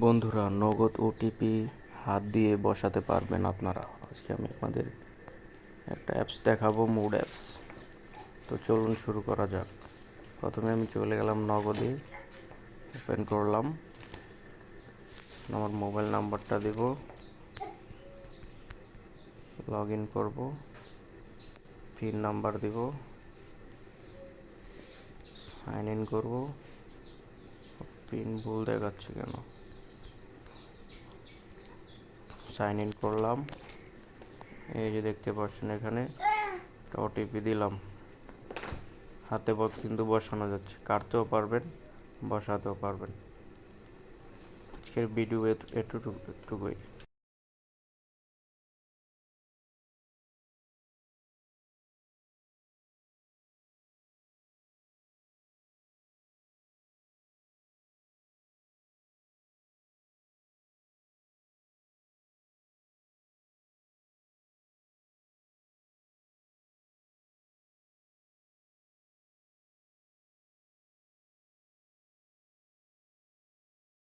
বন্ধুরা, নগদ ওটিপি হাত দিয়ে বসাতে পারবেন আপনারা। আজকে আমি আপনাদের একটা অ্যাপস দেখাবো মুড অ্যাপস তো চলুন শুরু করা যাক। প্রথমে আমি চলে গেলাম নগদে ওপেন করলাম। আমার মোবাইল নাম্বারটা দেব। লগ ইন করব। পিন নাম্বার দেব। সাইন ইন করব। পিন ভুল দেখাচ্ছে কেন? সাইন ইন করলাম। এই যে দেখতে পাচ্ছেন এখানে ওটিপি দিলাম। হাতে কিন্তু বসানো যাচ্ছে, কাটতেও পারবেন, বসাতেও পারবেন। আজকের ভিডিও এতটুকু একটুকুই